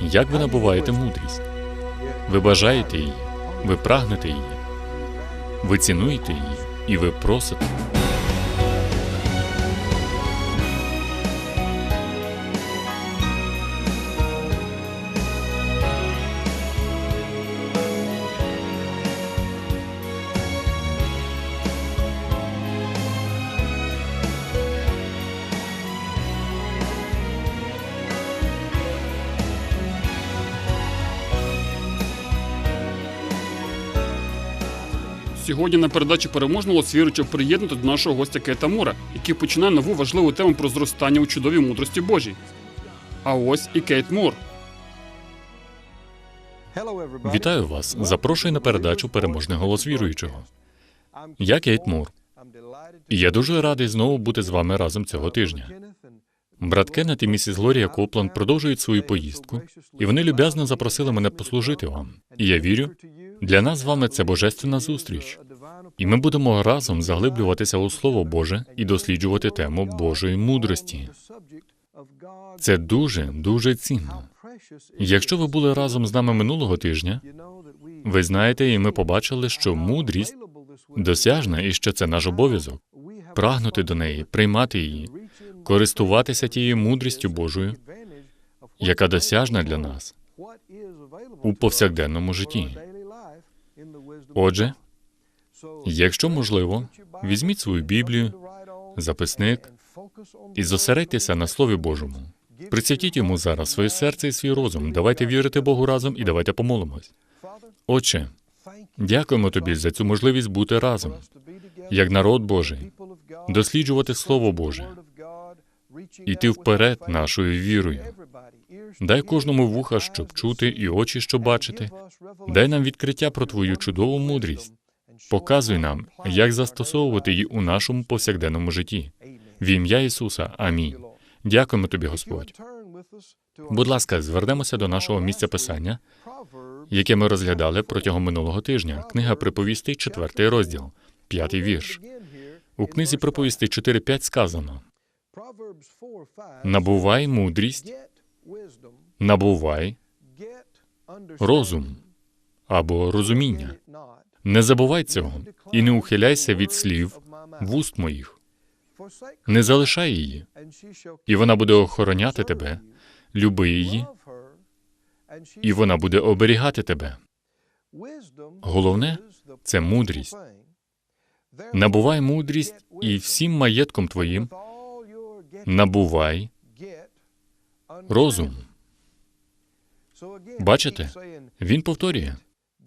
Як ви набуваєте мудрість? Ви бажаєте її, ви прагнете її, ви цінуєте її і ви просите. Сьогодні на передачі переможного віруче приєднати до нашого гостя Кейта Мура, який починає нову важливу тему про зростання у чудовій мудрості Божій. А ось і Кейт Мур. Вітаю вас. Запрошую на передачу Переможний голос віруючого. Я Кейт Мур. І я дуже радий знову бути з вами разом цього тижня. Брат Кеннет і місіс Глорія Копланд продовжують свою поїздку, і вони люб'язно запросили мене послужити вам. І я вірю, для нас з вами це божественна зустріч. І ми будемо разом заглиблюватися у Слово Боже і досліджувати тему Божої мудрості. Це дуже дуже цінно. Якщо ви були разом з нами минулого тижня, ви знаєте, і ми побачили, що мудрість досяжна і що це наш обов'язок прагнути до неї, приймати її, користуватися тією мудрістю Божою, яка досяжна для нас у повсякденному житті. Отже, якщо можливо, візьміть свою Біблію, записник і зосередьтеся на Слові Божому. Присвятіть йому зараз своє серце і свій розум. Давайте вірити Богу разом і давайте помолимось. Отче, дякуємо тобі за цю можливість бути разом, як народ Божий, досліджувати Слово Боже, іти вперед нашою вірою. Дай кожному вуха, щоб чути, і очі, щоб бачити. Дай нам відкриття про твою чудову мудрість. Показуй нам, як застосовувати її у нашому повсякденному житті. В ім'я Ісуса. Амінь. Дякуємо тобі, Господь. Будь ласка, звернемося до нашого місця писання, яке ми розглядали протягом минулого тижня. Книга приповістей, четвертий розділ, п'ятий вірш. У книзі приповістей 4.5 сказано: набувай мудрість, набувай розум або розуміння. Не забувай цього і не ухиляйся від слів вуст моїх. Не залишай її, і вона буде охороняти тебе, люби її, і вона буде оберігати тебе. Головне це мудрість. Набувай мудрість і всім маєтком твоїм набувай розум. Бачите? Він повторює: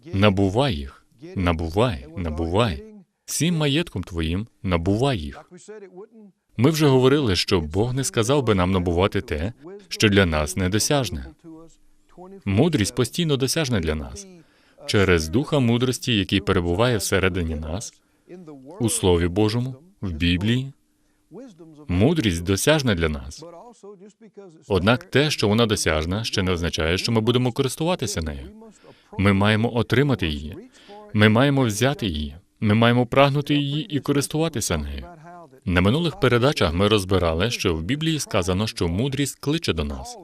набувай їх, набувай, набувай. Всім маєтком твоїм набувай їх. Ми вже говорили, що Бог не сказав би нам набувати те, що для нас недосяжне. Мудрість постійно досяжна для нас через духа мудрості, який перебуває всередині нас, у Слові Божому, в Біблії. Мудрість досяжна для нас. Однак те, що вона досяжна, ще не означає, що ми будемо користуватися нею. Ми маємо отримати її. Ми маємо взяти її. Ми маємо прагнути її і користуватися нею. На минулих передачах ми розбирали, що в Біблії сказано, що мудрість кличе до нас.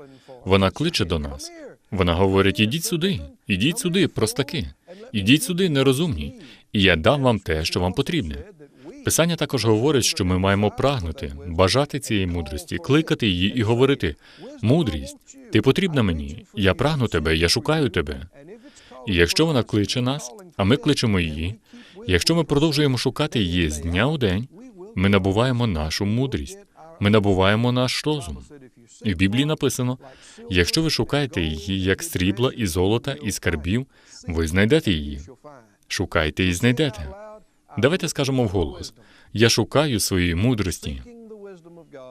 Вона кличе до нас. Вона говорить: ідіть сюди, ідіть сюди, простаки, ідіть сюди, нерозумні, і я дам вам те, що вам потрібне. Писання також говорить, що ми маємо прагнути, бажати цієї мудрості, кликати її і говорити: мудрість, ти потрібна мені, я прагну тебе, я шукаю тебе. І якщо вона кличе нас, а ми кличемо її, якщо ми продовжуємо шукати її з дня у день, ми набуваємо нашу мудрість, ми набуваємо наш розум. І в Біблії написано: якщо ви шукаєте її як срібла і золота і скарбів, ви знайдете її. Шукайте і знайдете. Давайте скажемо вголос: я шукаю своєї мудрості,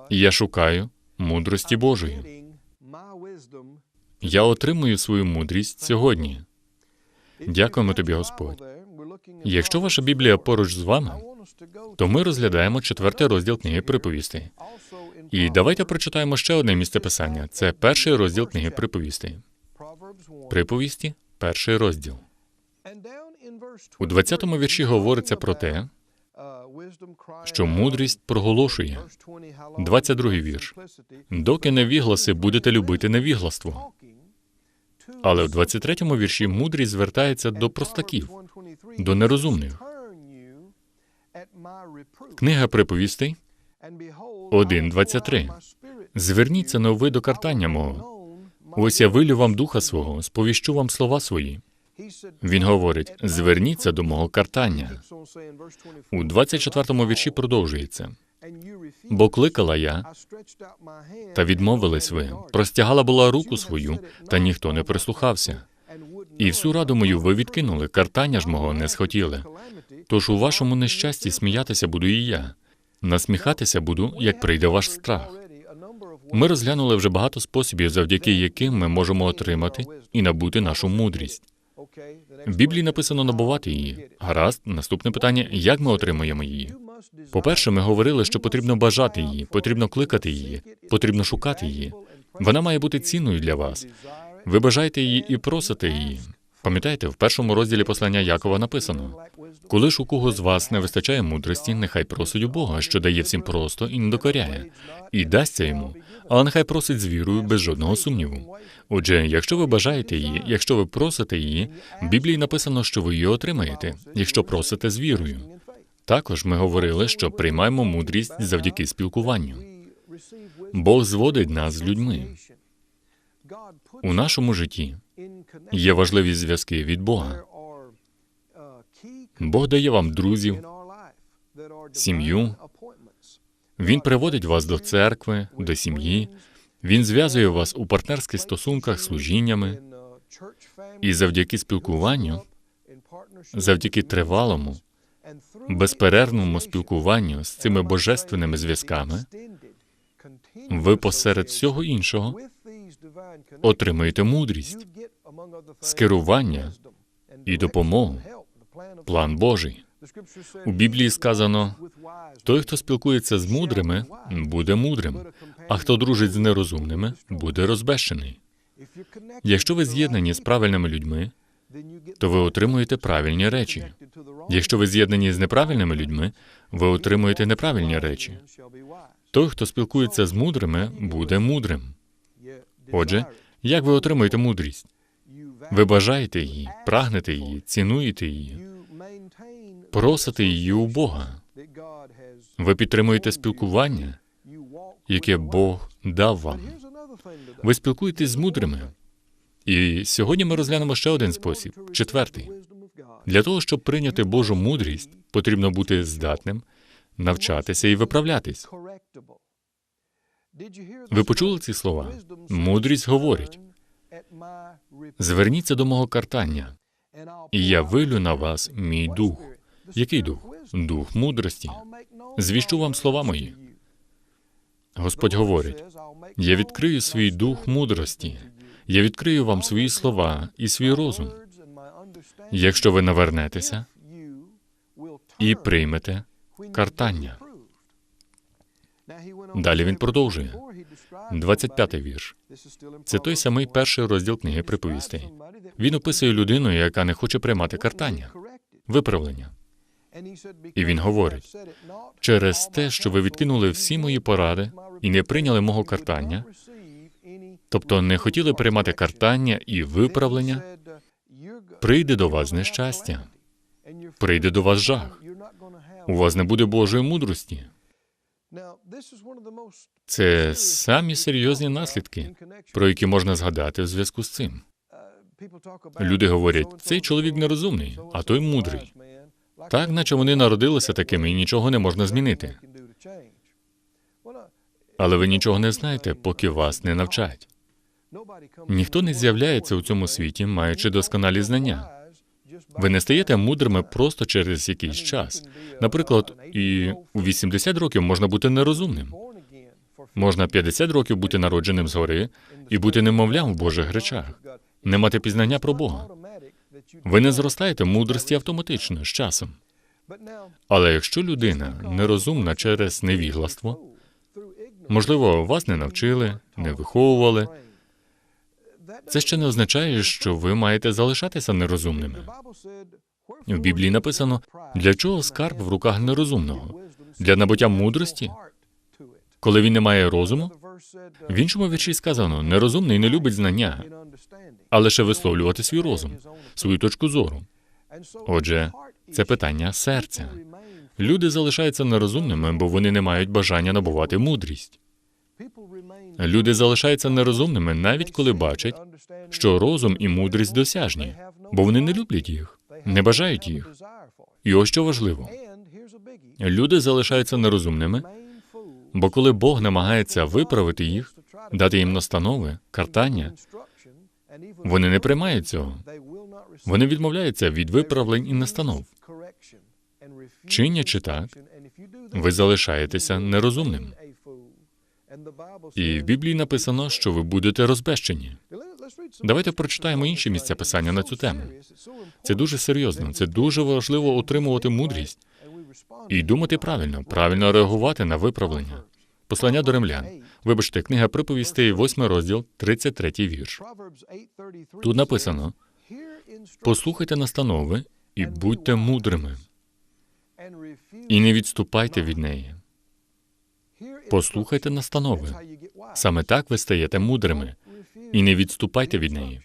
я шукаю мудрості Божої. Я отримую свою мудрість сьогодні. Дякуємо тобі, Господь. Якщо ваша Біблія поруч з вами, то ми розглядаємо четвертий розділ книги приповістей. І давайте прочитаємо ще одне місце писання. Це перший розділ книги приповістей. Приповісті, перший розділ. У 20-му вірші говориться про те, що мудрість проголошує. 22-й вірш. Доки невігласи будете любити невігластво. Але в 23-му вірші мудрість звертається до простаків, до нерозумних. Книга приповістей 1.23. Зверніться на ви до картання мого. Ось я вилю вам духа свого, сповіщу вам слова свої. Він говорить: зверніться до мого картання. У 24-му вірші продовжується. Бо кликала я, та відмовились ви. Простягала була руку свою, та ніхто не прислухався. І всю раду мою ви відкинули, картання ж мого не схотіли. Тож у вашому нещасті сміятися буду і я. Насміхатися буду, як прийде ваш страх. Ми розглянули вже багато способів, завдяки яким ми можемо отримати і набути нашу мудрість. В Біблії написано набувати її. Гаразд, наступне питання: як ми отримуємо її? По-перше, ми говорили, що потрібно бажати її, потрібно кликати її, потрібно шукати її. Вона має бути цінною для вас. Ви бажаєте її і просите її. Пам'ятаєте, в першому розділі послання Якова написано: коли ж у кого з вас не вистачає мудрості, нехай просить у Бога, що дає всім просто і не докоряє, і дасться йому, але нехай просить з вірою без жодного сумніву. Отже, якщо ви бажаєте її, якщо ви просите її, в Біблії написано, що ви її отримаєте, якщо просите з вірою. Також ми говорили, що приймаємо мудрість завдяки спілкуванню. Бог зводить нас з людьми. У нашому житті є важливі зв'язки від Бога. Бог дає вам друзів, сім'ю. Він приводить вас до церкви, до сім'ї. Він зв'язує вас у партнерських стосунках служіннями, і завдяки спілкуванню, завдяки тривалому, безперервному спілкуванню з цими божественними зв'язками, ви посеред всього іншого отримуєте мудрість, скерування і допомогу, план Божий. У Біблії сказано: той, хто спілкується з мудрими, буде мудрим, а хто дружить з нерозумними, буде розбещений. Якщо ви з'єднані з правильними людьми, то ви отримуєте правильні речі. Якщо ви з'єднані з неправильними людьми, ви отримуєте неправильні речі. Той, хто спілкується з мудрими, буде мудрим. Отже, як ви отримуєте мудрість? Ви бажаєте її, прагнете її, цінуєте її, просите її у Бога. Ви підтримуєте спілкування, яке Бог дав вам. Ви спілкуєтесь з мудрими. І сьогодні ми розглянемо ще один спосіб, четвертий. Для того, щоб прийняти Божу мудрість, потрібно бути здатним, навчатися і виправлятись. Ви почули ці слова? Мудрість говорить: зверніться до мого картання, і я вилю на вас мій дух. Який дух? Дух мудрості. Звіщу вам слова мої. Господь говорить: я відкрию свій дух мудрості, я відкрию вам свої слова і свій розум. Якщо ви навернетеся і приймете картання. Далі він продовжує. 25-й вірш. Це той самий перший розділ книги приповістей. Він описує людину, яка не хоче приймати картання, виправлення. І він говорить: через те, що ви відкинули всі мої поради і не прийняли мого картання, тобто не хотіли приймати картання і виправлення, прийде до вас нещастя, прийде до вас жах. У вас не буде Божої мудрості. Це самі серйозні наслідки, про які можна згадати в зв'язку з цим. Люди говорять, цей чоловік нерозумний, а той мудрий. Так, наче вони народилися такими і нічого не можна змінити. Але ви нічого не знаєте, поки вас не навчать. Ніхто не з'являється у цьому світі, маючи досконалі знання. Ви не стаєте мудрими просто через якийсь час. Наприклад, і у 80 років можна бути нерозумним. Можна 50 років бути народженим згори і бути немовлям в Божих речах, не мати пізнання про Бога. Ви не зростаєте мудрості автоматично з часом. Але якщо людина нерозумна через невігластво, можливо, вас не навчили, не виховували, це ще не означає, що ви маєте залишатися нерозумними. В Біблії написано, для чого скарб в руках нерозумного? Для набуття мудрості? Коли він не має розуму? В іншому вірші сказано, нерозумний не любить знання, а лише висловлювати свій розум, свою точку зору. Отже, це питання серця. Люди залишаються нерозумними, бо вони не мають бажання набувати мудрість. Люди залишаються нерозумними, навіть коли бачать, що розум і мудрість досяжні, бо вони не люблять їх, не бажають їх. І ось що важливо: люди залишаються нерозумними, бо коли Бог намагається виправити їх, дати їм настанови, картання, вони не приймають цього. Вони відмовляються від виправлень і настанов. Чинячи так, ви залишаєтеся нерозумним. І в Біблії написано, що ви будете розбещені. Давайте прочитаємо інші місця писання на цю тему. Це дуже серйозно, це дуже важливо отримувати мудрість і думати правильно, правильно реагувати на виправлення. Послання до римлян. Вибачте, книга приповістей, 8 розділ, 33 вірш. Тут написано: послухайте настанови і будьте мудрими, і не відступайте від неї. Послухайте настанови. Саме так ви стаєте мудрими, і не відступайте від неї.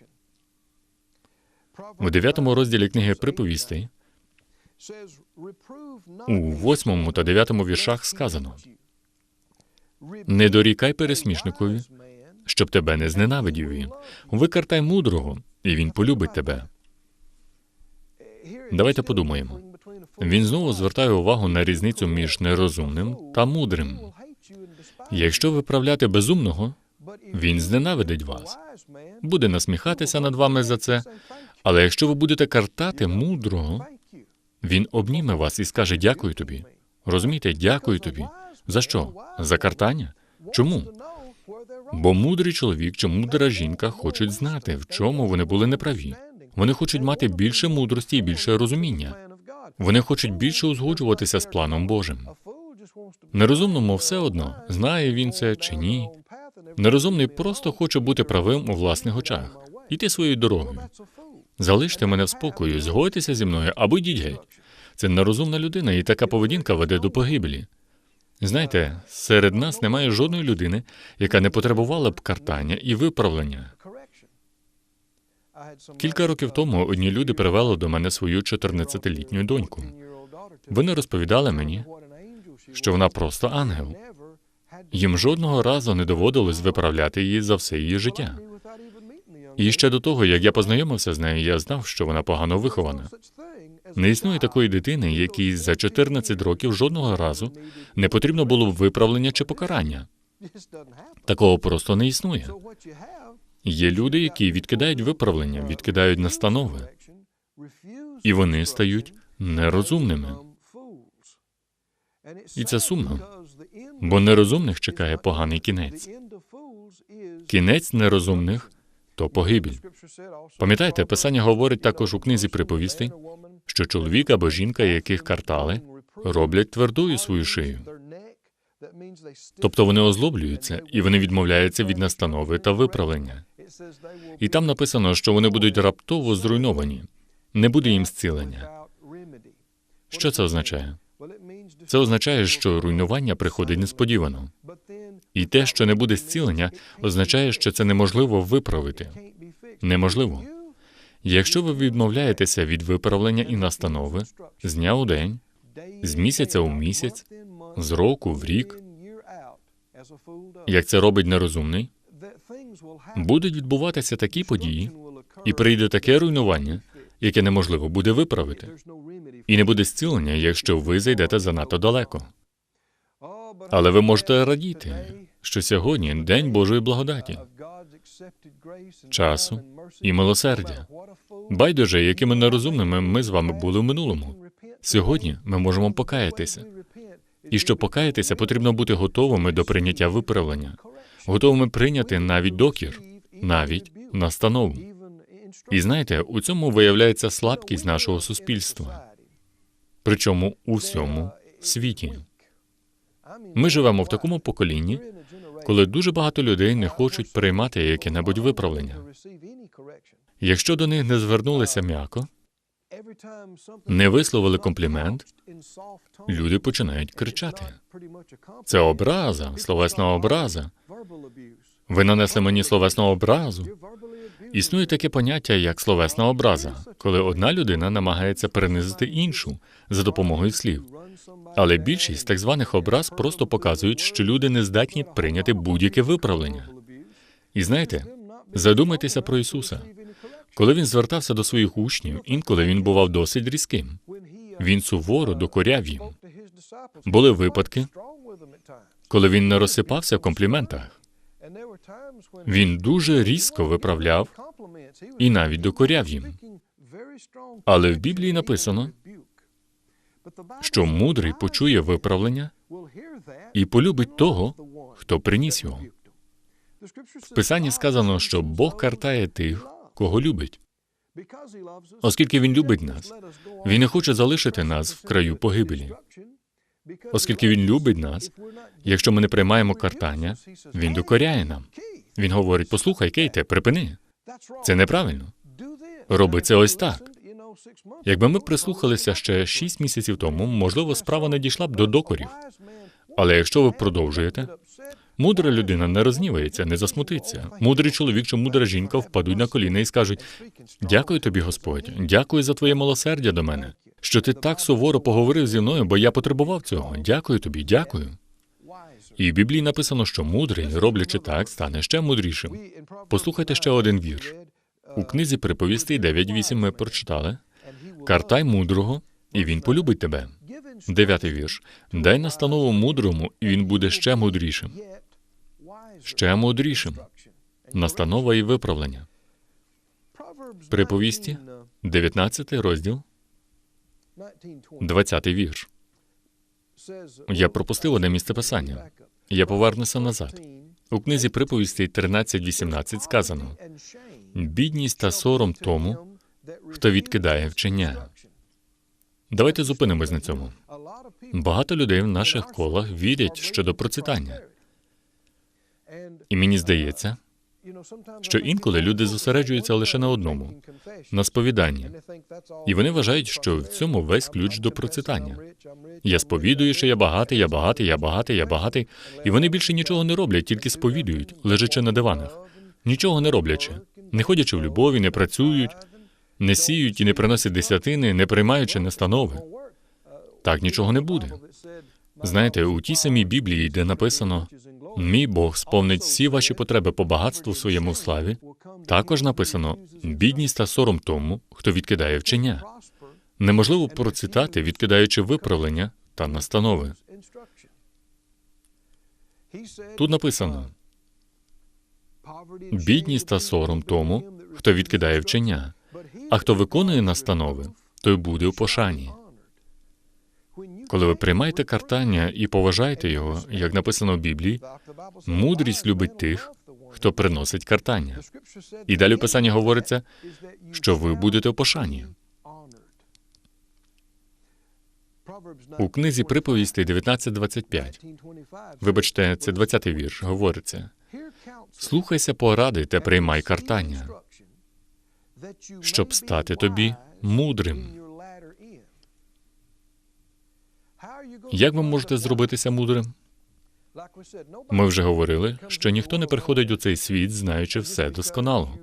У 9 розділі книги приповістей у 8 та 9 віршах сказано: Не дорікай пересмішникові, щоб тебе не зненавидів він. Викартай мудрого, і він полюбить тебе. Давайте подумаємо. Він знову звертає увагу на різницю між нерозумним та мудрим. Якщо виправляти безумного, він зненавидить вас, буде насміхатися над вами за це. Але якщо ви будете картати мудрого, він обніме вас і скаже дякую тобі. Розумієте, дякую тобі. За що? За картання? Чому? Бо мудрий чоловік чи мудра жінка хочуть знати, в чому вони були неправі. Вони хочуть мати більше мудрості і більше розуміння. Вони хочуть більше узгоджуватися з планом Божим. Нерозумному все одно, знає він це чи ні. Нерозумний просто хоче бути правим у власних очах, йти своєю дорогою. Залиште мене в спокою, згодьтеся зі мною або йдіть геть. Це нерозумна людина, і така поведінка веде до погибелі. Знаєте, серед нас немає жодної людини, яка не потребувала б картання і виправлення. Кілька років тому одні люди привели до мене свою 14-літню доньку. Вони розповідали мені, що вона просто ангел. Їм жодного разу не доводилось виправляти її за все її життя. І ще до того, як я познайомився з нею, я знав, що вона погано вихована. Не існує такої дитини, якій за 14 років жодного разу не потрібно було виправлення чи покарання. Такого просто не існує. Є люди, які відкидають виправлення, відкидають настанови, і вони стають нерозумними. І це сумно, бо нерозумних чекає поганий кінець. Кінець нерозумних то погибіль. Пам'ятаєте, писання говорить також у книзі приповістей, що чоловік або жінка, яких картали, роблять твердою свою шию. Тобто вони озлоблюються і вони відмовляються від настанови та виправлення. І там написано, що вони будуть раптово зруйновані, не буде їм зцілення. Що це означає? Це означає, що руйнування приходить несподівано. І те, що не буде зцілення, означає, що це неможливо виправити. Неможливо. Якщо ви відмовляєтеся від виправлення і настанови з дня у день, з місяця у місяць, з року в рік, як це робить нерозумний, будуть відбуватися такі події, і прийде таке руйнування, яке неможливо буде виправити, і не буде зцілення, якщо ви зайдете занадто далеко. Але ви можете радіти, що сьогодні день Божої благодаті, часу і милосердя. Байдуже, якими нерозумними ми з вами були в минулому. Сьогодні ми можемо покаятися. І щоб покаятися, потрібно бути готовими до прийняття виправлення, готовими прийняти навіть докір, навіть настанову. І знаєте, у цьому виявляється слабкість нашого суспільства, причому у всьому світі. Ми живемо в такому поколінні, коли дуже багато людей не хочуть приймати яке-небудь виправлення. Якщо до них не звернулися м'яко, не висловили комплімент, люди починають кричати. Це образа, словесна образа. Ви нанесли мені словесну образу. Існує таке поняття, як словесна образа, коли одна людина намагається перенизити іншу за допомогою слів. Але більшість так званих образ просто показують, що люди не здатні прийняти будь-яке виправлення. І знаєте, задумайтеся про Ісуса. Коли він звертався до своїх учнів, інколи він бував досить різким. Він суворо докоряв їм. Були випадки, коли він не розсипався в компліментах. Він дуже різко виправляв і навіть докоряв їм. Але в Біблії написано, що мудрий почує виправлення і полюбить того, хто приніс його. В Писанні сказано, що Бог картає тих, кого любить. Оскільки він любить нас, він не хоче залишити нас в краю погибелі. Оскільки він любить нас, якщо ми не приймаємо картання, він докоряє нам. Він говорить: послухай, Кейте, припини. Це неправильно. Роби це ось так. Якби ми прислухалися ще шість місяців тому, можливо, справа не дійшла б до докорів. Але якщо ви продовжуєте, мудра людина не рознівається, не засмутиться. Мудрий чоловік чи мудра жінка впадуть на коліна і скажуть: Дякую тобі, Господь, дякую за твоє милосердя до мене, що ти так суворо поговорив зі мною, бо я потребував цього. Дякую тобі, дякую. І в Біблії написано, що мудрий, роблячи так, стане ще мудрішим. Послухайте ще один вірш. У книзі приповістей 9.8 ми прочитали Картай мудрого, і він полюбить тебе. Дев'ятий вірш. Дай настанову мудрому, і він буде ще мудрішим. Ще мудрішим. Настанова і виправлення. Приповісті, 19 розділ, 20 вірш. Я пропустив одне місце писання. Я повернуся назад. У книзі приповістей 13.18 сказано бідність та сором тому, хто відкидає вчення. Давайте зупинимось на цьому. Багато людей в наших колах вірять щодо процвітання. І мені здається, що інколи люди зосереджуються лише на одному на сповіданні. І вони вважають, що в цьому весь ключ до процвітання. Я сповідую, що я багатий, я багатий, я багатий, я багатий, і вони більше нічого не роблять, тільки сповідують, лежачи на диванах, нічого не роблячи, не ходячи в любові, не працюють, не сіють і не приносять десятини, не приймаючи настанови. Так нічого не буде. Знаєте, у тій самій Біблії, де написано Мій Бог сповнить всі ваші потреби по багатству своєму славі, також написано бідність та сором тому, хто відкидає вчення. Неможливо процвітати, відкидаючи виправлення та настанови. Тут написано бідність та сором тому, хто відкидає вчення, а хто виконує настанови, той буде у пошані. Коли ви приймаєте картання і поважаєте його, як написано в Біблії, мудрість любить тих, хто приносить картання. І далі в Писанні говориться, що ви будете в пошані. У книзі приповістей 19.25, вибачте, це 20-й вірш, говориться слухайся поради та приймай картання, щоб стати тобі мудрим. Як ви можете зробитися мудрим? Ми вже говорили, що ніхто не приходить у цей світ, знаючи все досконало.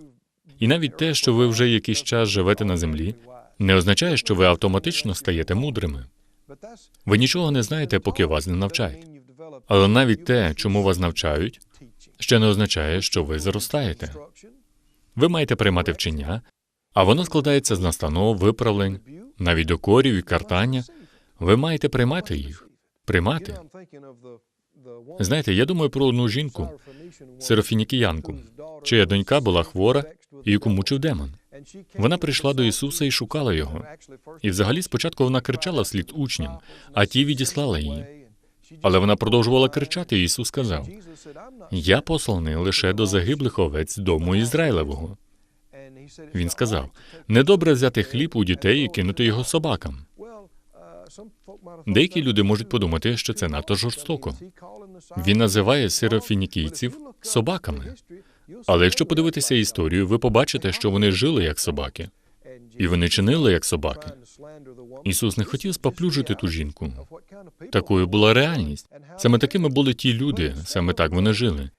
І навіть те, що ви вже якийсь час живете на землі, не означає, що ви автоматично стаєте мудрими. Ви нічого не знаєте, поки вас не навчають. Але навіть те, чому вас навчають, ще не означає, що ви зростаєте. Ви маєте приймати вчення, а воно складається з настанов, виправлень, навіть докорів і картання. Ви маєте приймати їх. Приймати. Знаєте, я думаю про одну жінку, серафінікіянку, чия донька була хвора і яку мучив демон. Вона прийшла до Ісуса і шукала його. І взагалі спочатку вона кричала вслід учням, а ті відіслали її. Але вона продовжувала кричати, і Ісус сказав: Я посланий лише до загиблих овець дому Ізраїлевого. Він сказав: недобре взяти хліб у дітей і кинути його собакам. Деякі люди можуть подумати, що це надто жорстоко. Він називає сирофінікійців собаками. Але якщо подивитися історію, ви побачите, що вони жили як собаки, і вони чинили як собаки. Ісус не хотів споплюжити ту жінку. Такою була реальність. Саме такими були ті люди, саме так вони жили.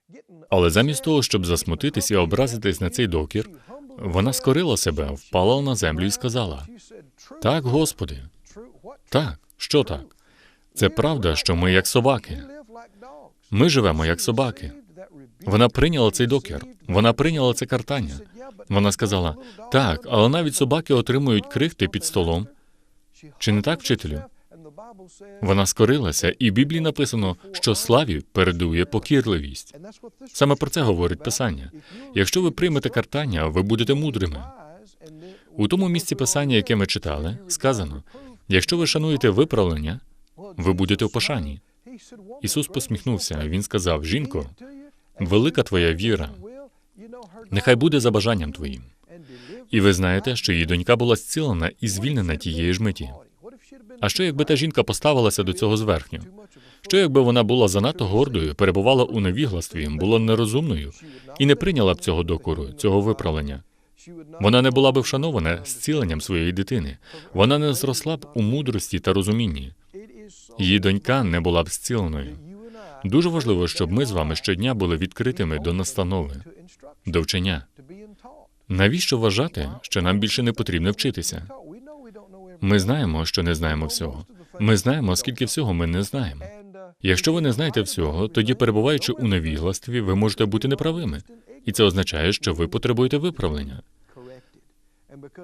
Але замість того, щоб засмутитись і образитись на цей докір, Вона скорила себе, впала на землю і сказала: Так, Господи, так, що так? Це правда, що ми як собаки. Ми живемо як собаки. Вона прийняла цей докір. Вона прийняла це картання. Вона сказала: так, але навіть собаки отримують крихти під столом. Чи не так, вчителю? Вона скорилася, і в Біблії написано, що славі передує покірливість. Саме про це говорить Писання. Якщо ви приймете картання, ви будете мудрими. У тому місці писання, яке ми читали, сказано: якщо ви шануєте виправлення, ви будете в пошані. Ісус посміхнувся. Він сказав: Жінко, велика твоя віра, нехай буде за бажанням твоїм. І ви знаєте, що її донька була зцілена і звільнена тієї ж миті. А що якби та жінка поставилася до цього зверхньо? Що якби вона була занадто гордою, перебувала у невігластві, була нерозумною і не прийняла б цього докору, цього виправлення? Вона не була б вшанована зціленням своєї дитини. Вона не зросла б у мудрості та розумінні. Її донька не була б зціленою. Дуже важливо, щоб ми з вами щодня були відкритими до настанови, до вчення. Навіщо вважати, що нам більше не потрібно вчитися? Ми знаємо, що не знаємо всього. Ми знаємо, скільки всього ми не знаємо. Якщо ви не знаєте всього, тоді, перебуваючи у невігластві, ви можете бути неправими, і це означає, що ви потребуєте виправлення.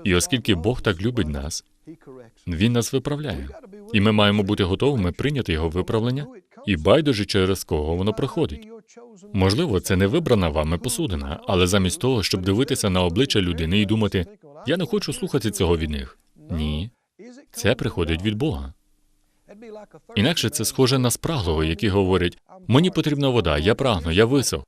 І оскільки Бог так любить нас, Він нас виправляє, і ми маємо бути готовими прийняти його виправлення, і байдуже через кого воно проходить. Можливо, це не вибрана вами посудина, але замість того, щоб дивитися на обличчя людини і думати, я не хочу слухати цього від них. Ні, це приходить від Бога. Інакше це схоже на спраглого, який говорить: мені потрібна вода, я прагну, я висох.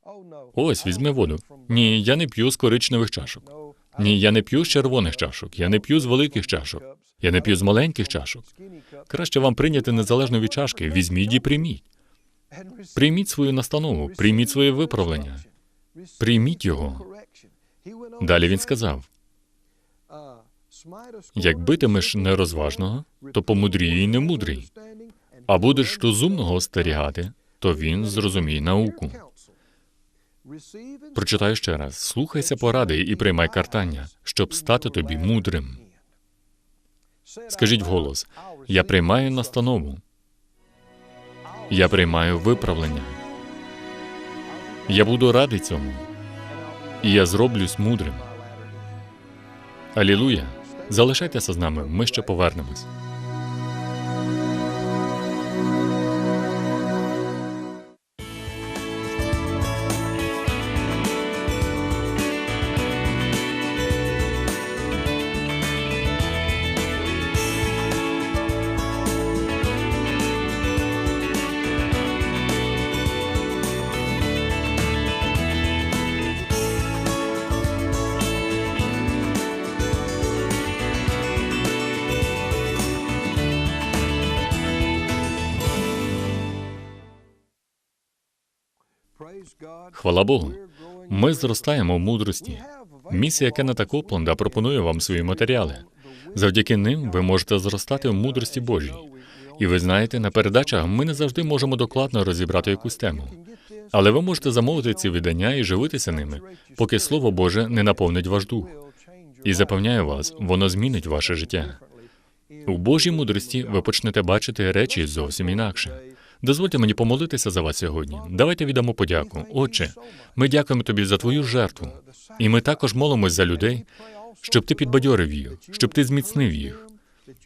Ось візьми воду. Ні, я не п'ю з коричневих чашок. Ні, я не п'ю з червоних чашок, я не п'ю з великих чашок, я не п'ю з маленьких чашок. Краще вам прийняти незалежно від чашки. Візьміть і прийміть. Прийміть свою настанову, прийміть своє виправлення, прийміть його. Далі він сказав: як битимеш нерозважного, то помудріє й немудрий. А будеш розумного остерігати, то він зрозуміє науку. Прочитаю ще раз: слухайся поради і приймай картання, щоб стати тобі мудрим. Скажіть вголос: я приймаю настанову. Я приймаю виправлення. Я буду радий цьому. І я зроблюсь мудрим. Алілуя! Залишайтеся з нами, ми ще повернемось. Хвала Богу. Ми зростаємо в мудрості. Місія Кеннета Копленда пропонує вам свої матеріали. Завдяки ним ви можете зростати в мудрості Божій. І ви знаєте, на передачах ми не завжди можемо докладно розібрати якусь тему. Але ви можете замовити ці видання і живитися ними, поки Слово Боже не наповнить ваш дух. І запевняю вас, воно змінить ваше життя. У Божій мудрості ви почнете бачити речі зовсім інакше. Дозвольте мені помолитися за вас сьогодні. Давайте віддамо подяку. Отче, ми дякуємо тобі за твою жертву. І ми також молимось за людей, щоб ти підбадьорив їх, щоб ти зміцнив їх.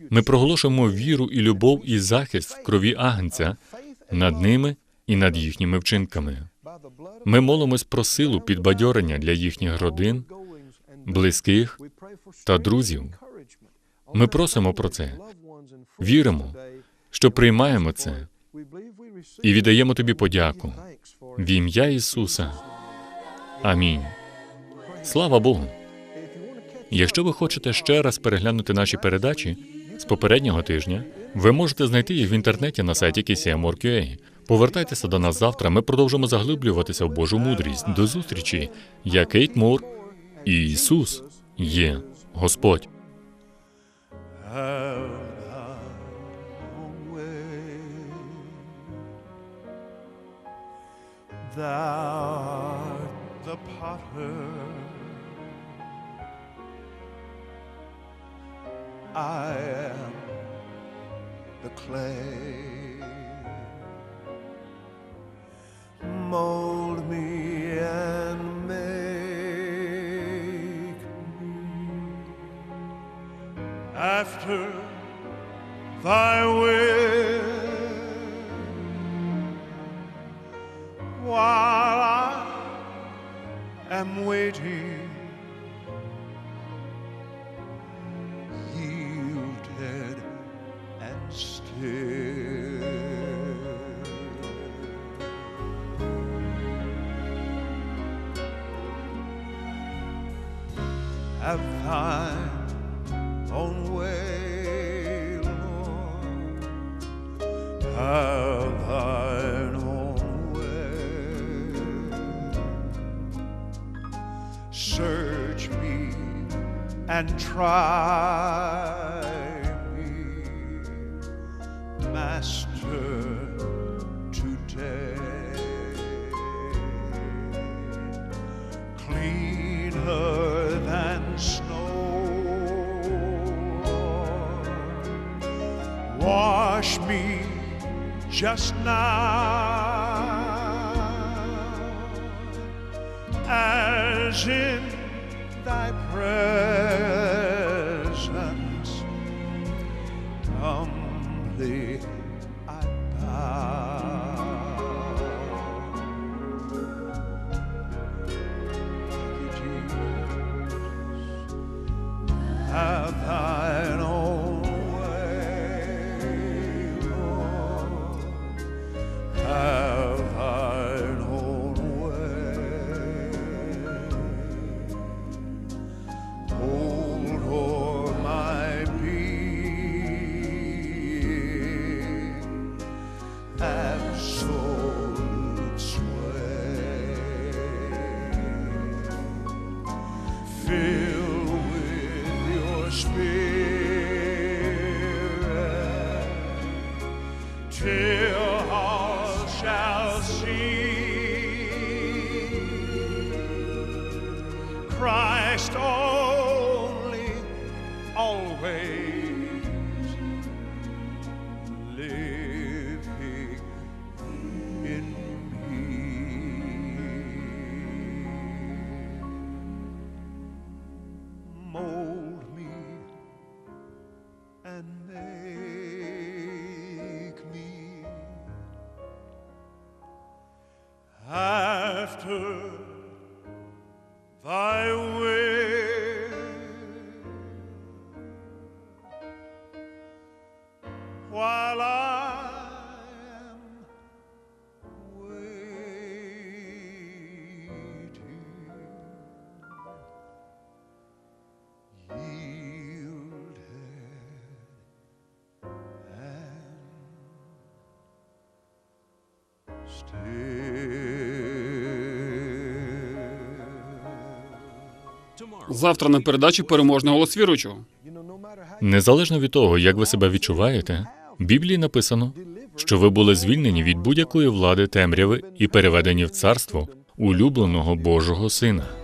Ми проголошуємо віру і любов і захист в крові агнця над ними і над їхніми вчинками. Ми молимось про силу підбадьорення для їхніх родин, близьких та друзів. Ми просимо про це, віримо, що приймаємо це і віддаємо тобі подяку в ім'я Ісуса. Амінь. Слава Богу. Якщо ви хочете ще раз переглянути наші передачі з попереднього тижня, ви можете знайти їх в інтернеті на сайті KCM.org.ua. Повертайтеся до нас завтра. Ми продовжимо заглиблюватися в Божу мудрість. До зустрічі. Я Кейт Мур і Ісус є Господь. thou art the potter, I am the clay. Mold me and make me after thy will. Waiting. Try me, Master, today. Cleaner than snow, wash me just now. As in thy presence thy will. Why Завтра на передачі переможний голос віруючого. Незалежно від того, як ви себе відчуваєте, в Біблії написано, що ви були звільнені від будь-якої влади темряви і переведені в царство улюбленого Божого Сина.